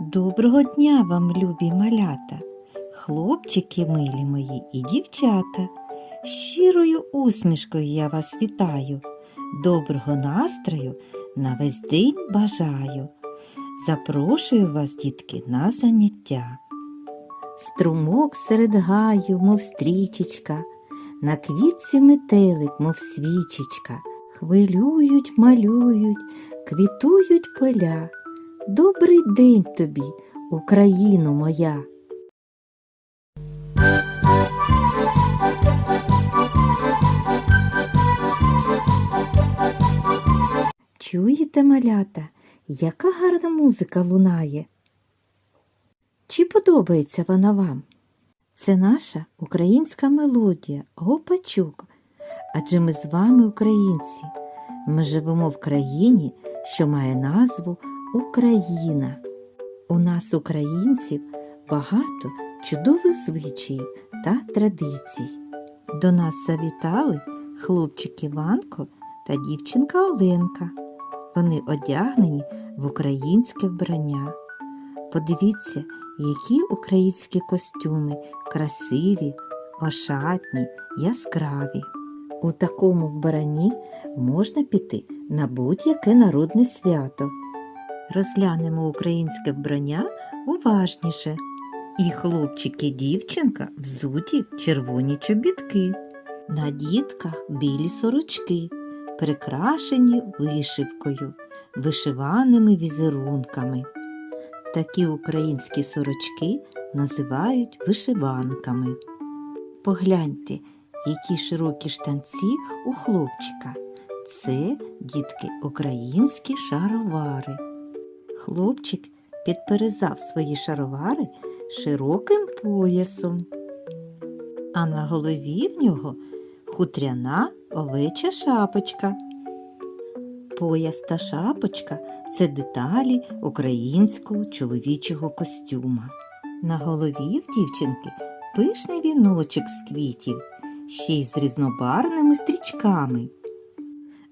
Доброго дня вам, любі малята, хлопчики милі мої і дівчата. Щирою усмішкою я вас вітаю, доброго настрою на весь день бажаю. Запрошую вас, дітки, на заняття. Струмок серед гаю, мов стрічечка, на квітці метелик, мов свічечка, хвилюють, малюють, квітують поля. Добрий день тобі, Україно моя. Чуєте, малята, яка гарна музика лунає? Чи подобається вона вам? Це наша українська мелодія, гопачок. Адже ми з вами українці. Ми живемо в країні, що має назву Україна. У нас, українців, багато чудових звичаїв та традицій. До нас завітали хлопчик Іванко та дівчинка Оленка. Вони одягнені в українське вбрання. Подивіться, які українські костюми красиві, ошатні, яскраві. У такому вбранні можна піти на будь-яке народне свято. Розглянемо українське вбрання уважніше. І хлопчик і дівчинка взуті червоні чобітки. На дітках білі сорочки, прикрашені вишивкою, вишиваними візерунками. Такі українські сорочки називають вишиванками. Погляньте, які широкі штанці у хлопчика. Це, дітки, українські шаровари. Хлопчик підперезав свої шаровари широким поясом, а на голові в нього хутряна овеча шапочка. Пояс та шапочка це деталі українського чоловічого костюма. На голові в дівчинки пишний віночок з квітів, ще й з різнобарвними стрічками.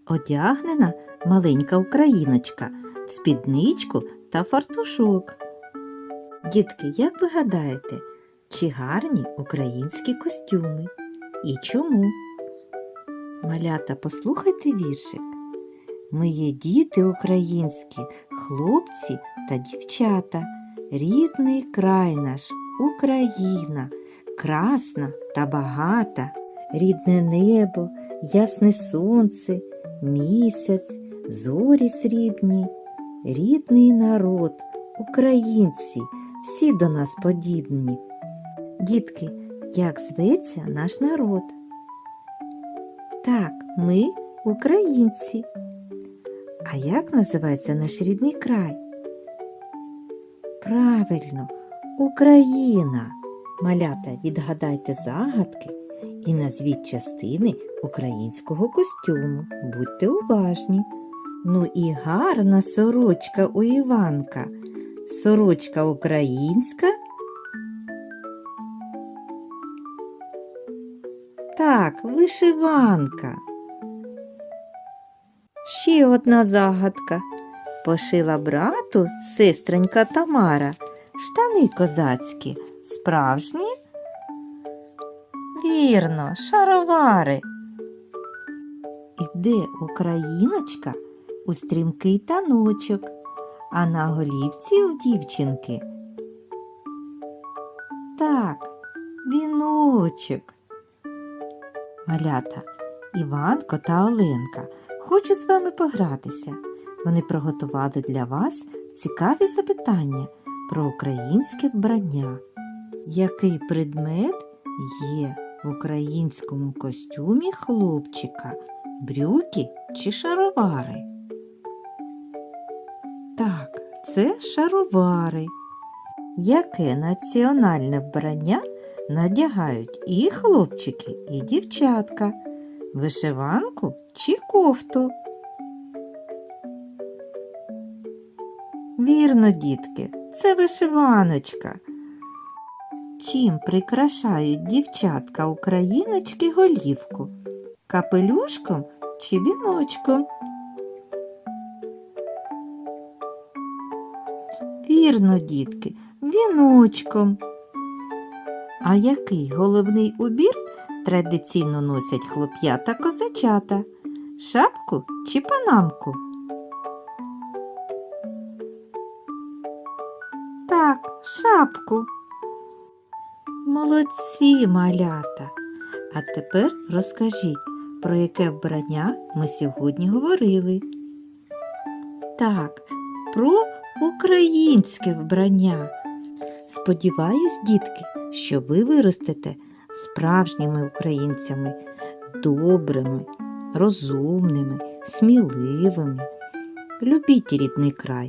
Одягнена маленька україночка спідничку та фартушок. Дітки, як ви гадаєте, чи гарні українські костюми? І чому? Малята, послухайте віршик. Ми є діти українські, хлопці та дівчата, рідний край наш, Україна, красна та багата, рідне небо, ясне сонце, місяць, зорі срібні, рідний народ, українці, всі до нас подібні. Дітки, як зветься наш народ? Так, ми українці. А як називається наш рідний край? Правильно, Україна. Малята, відгадайте загадки і назвіть частини українського костюму. Будьте уважні. Ну і гарна сорочка у Іванка. Сорочка українська. Так, вишиванка. Ще одна загадка. Пошила брату сестренька Тамара. Штани козацькі, справжні? Вірно, шаровари. Іде україночка у стрімкий таночок, а на голівці у дівчинки. Так, віночок. Малята, Іванко та Оленка хочуть з вами погратися. Вони приготували для вас цікаві запитання про українське вбрання. Який предмет є в українському костюмі хлопчика? Брюки чи шаровари? Це шаровари. Яке національне вбрання надягають і хлопчики, і дівчатка? Вишиванку чи кофту? Вірно, дітки, це вишиваночка. Чим прикрашають дівчатка україночки голівку? Капелюшком чи віночком? Вірно, дітки, віночком. А який головний убір традиційно носять хлоп'ята козачата? Шапку чи панамку? Так, шапку. Молодці, малята. А тепер розкажіть, про яке вбрання ми сьогодні говорили. Так, про українське вбрання. Сподіваюсь, дітки, що ви виростете справжніми українцями, добрими, розумними, сміливими. Любіть рідний край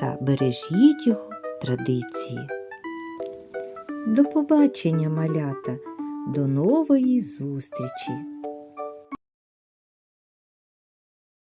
та бережіть його традиції. До побачення, малята, до нової зустрічі!